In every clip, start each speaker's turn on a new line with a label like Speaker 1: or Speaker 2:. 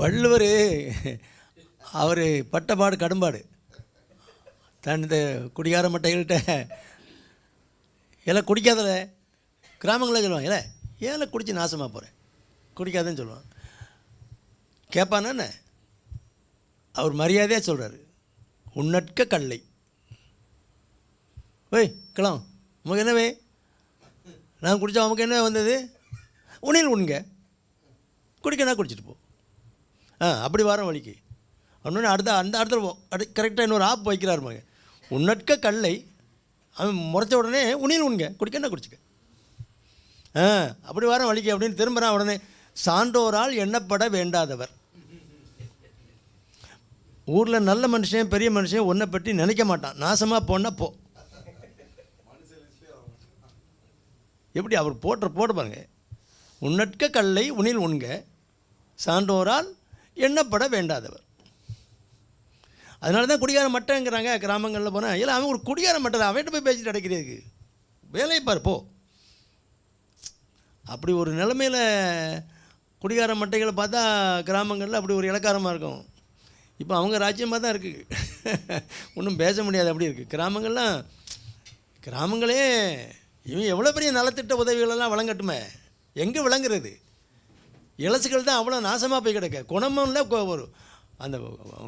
Speaker 1: வள்ளுவர் அவர் பட்டபாடு கடும்பாடு. தன் இந்த குடிகார மட்டைகள்கிட்ட எல்லாம் குடிக்காதல. கிராமங்களில் சொல்லுவாங்க இல்லை ஏல குடித்து நாசமாக போகிறேன் குடிக்காதன்னு சொல்லுவான் கேட்பானா அவர் மரியாதையாக சொல்கிறாரு உன்னட்க கல்லை. ஓய் கிளம் உமக்கு என்னவே? நான் குடித்தா உமக்கு என்ன வந்தது? உணில் உண்க. குடிக்கனா குடிச்சிட்டு போ. ஆ அப்படி வரோம் வழிக்கு ஒன்று அடுத்த அந்த இடத்துல அடு கரெக்டாக இன்னொரு ஆப் வைக்கிறார் மக உன்னட்க கல்லை அவன் முறைச்ச உடனே உணில் உண்க என்ன குடிச்சிக்க? ஆ அப்படி வரோம் வழிக்கு அப்படின்னு திரும்புகிறான் உடனே சான்றோரால் எண்ணப்பட வேண்டாதவர். ஊரில் நல்ல மனுஷன் பெரிய மனுஷன் ஒன்றை பற்றி நினைக்க மாட்டான். நாசமாக போனால் போ. எப்படி அவர் போட்டு போட்டு பாருங்க. உன்னட்க கல்லை உனில் உண்க சான்றோரால் எண்ணப்பட வேண்டாதவர். அதனால தான் குடிகார மட்டைங்கிறாங்க கிராமங்களில் போனால் இல்லை அவன் ஒரு குடிகார மட்டை தான் அவன்கிட்ட போய் பேசிட்டு அடைக்கிறதுக்கு. வேலையை பார்ப்போ போ. அப்படி ஒரு நிலமையில் குடிகார மட்டைகளை பார்த்தா கிராமங்களில் அப்படி ஒரு இலக்காரமாக இருக்கும். இப்போ அவங்க ராஜ்யமாக தான் இருக்குது ஒன்றும் பேச முடியாது அப்படி இருக்குது கிராமங்கள்லாம் கிராமங்களே இவன் எவ்வளோ பெரிய நலத்திட்ட உதவிகளெல்லாம் வழங்கட்டுமே? எங்கே விளங்குறது? இலசுகள் தான் அவ்வளோ நாசமாக போய் கிடக்க. குணமும் இல்லை கொ- ஒரு அந்த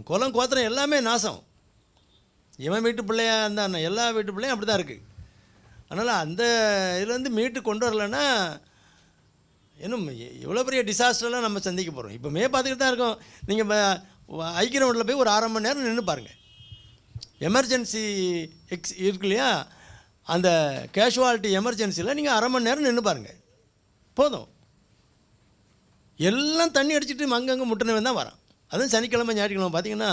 Speaker 1: குலம் கோத்திரம் எல்லாமே நாசம். இவன் வீட்டு பிள்ளையா இருந்தான் எல்லா வீட்டு பிள்ளையும் அப்படி தான் இருக்குது அதனால் அந்த இதுலேருந்து மீட்டு கொண்டு வரலன்னா இன்னும் இவ்வளோ பெரிய டிசாஸ்டர்லாம் நம்ம சந்திக்க போகிறோம் இப்போமே பார்த்துக்கிட்டு தான் இருக்கோம். நீங்கள் ஐக்கிய ரோட்டில் போய் ஒரு அரை மணி நேரம் நின்று பாருங்கள் எமர்ஜென்சி எக்ஸ் இருக்கு இல்லையா? அந்த கேஷுவாலிட்டி எமர்ஜென்சியில் நீங்கள் அரை மணி நேரம் நின்று பாருங்கள் போதும். எல்லாம் தண்ணி அடிச்சிட்டு அங்கங்கே முட்டினவன் தான் வரான். அதுவும் சனிக்கிழமை ஞாயிற்றுக்கிழமை பார்த்தீங்கன்னா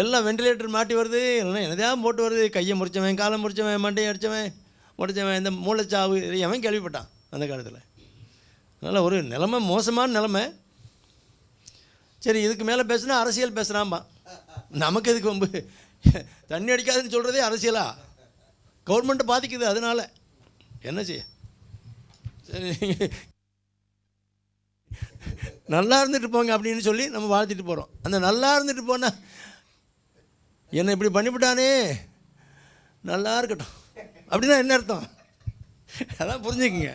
Speaker 1: எல்லாம் வெண்டிலேட்டர் மாட்டி வருது இல்லைன்னா என்னதான் போட்டு வருது கையை முறிச்சவன் காலை முறிச்சவன் மண்டையை அடித்தவன் முடிச்சவன் இந்த மூளைச்சாவு இது எவன் கேள்விப்பட்டான் அந்த காலத்தில். அதனால் ஒரு நிலமை மோசமான நிலமை. சரி இதுக்கு மேலே பேசுனா அரசியல் பேசுகிறான்பா நமக்கு எதுக்கு வம்பு? தண்ணி அடிக்காதுன்னு சொல்கிறதே அரசியலா? கவர்மெண்ட்டை பாதிக்குது அதனால். என்ன செய்ய? சரி. நல்லா இருந்துட்டு போங்க அப்படின்னு சொல்லி நம்ம வாழ்த்திட்டு போகிறோம் அந்த நல்லா இருந்துட்டு போனால் என்னை இப்படி பண்ணிவிட்டானே? நல்லா இருக்கட்டும். அப்படின்னா என்ன அர்த்தம்? அதான் புரிஞ்சுக்குங்க.